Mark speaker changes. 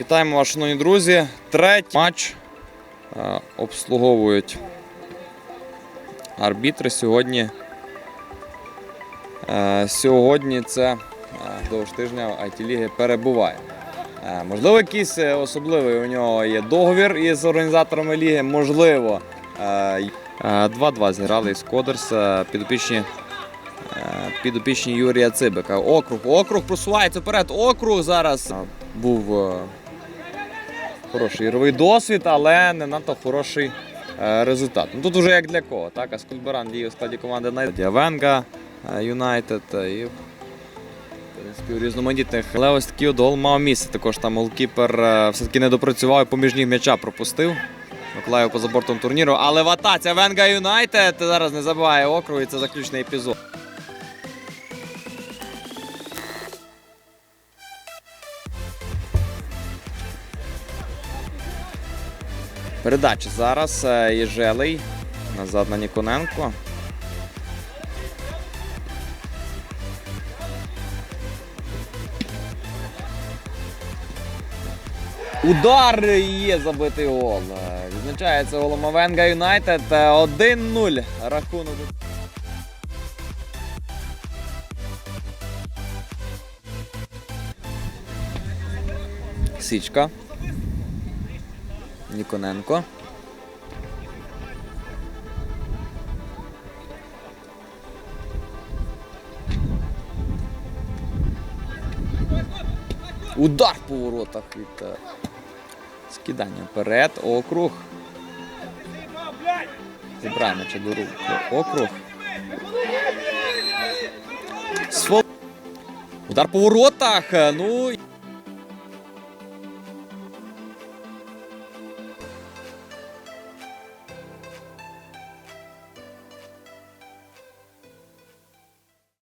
Speaker 1: Вітаємо вас, шановні друзі. Третій матч е, обслуговують арбітри сьогодні. Е, Сьогодні це е, вдовж тижня IT ліги перебуває. Можливо, якийсь особливий у нього є договір із організаторами ліги. Можливо, е, й- е, 2-2 зіграли із Кодерс підопічні. Підопічні Юрія Цибика. Округ. Округ просувається вперед. Округ зараз був хороший ігровий досвід, але не надто хороший е, результат. Ну тут уже як для кого. Так, а Скульбаран діє у складі команди. Діавенга е, Юнайтед е, і у різноманітних. Але ось такий от мав місце. Також там голкіпер все-таки не допрацював і поміж ніг м'яча пропустив. Миколаїв поза бортом турніру. Але в атаці Венга Юнайтед зараз не забиває округ, і це заключний епізод. Передача зараз е, Єжелий. Назад на Ніконенко. Удар є забитий гол. Відзначається голом Авенга Юнайтед. Е, 1-0 рахунок. Січка. Ніконенко. Удар по воротах від е, скидання вперед. Округ. Зібрає м'яча до рук. Округ. Удар по воротах. е, Ну.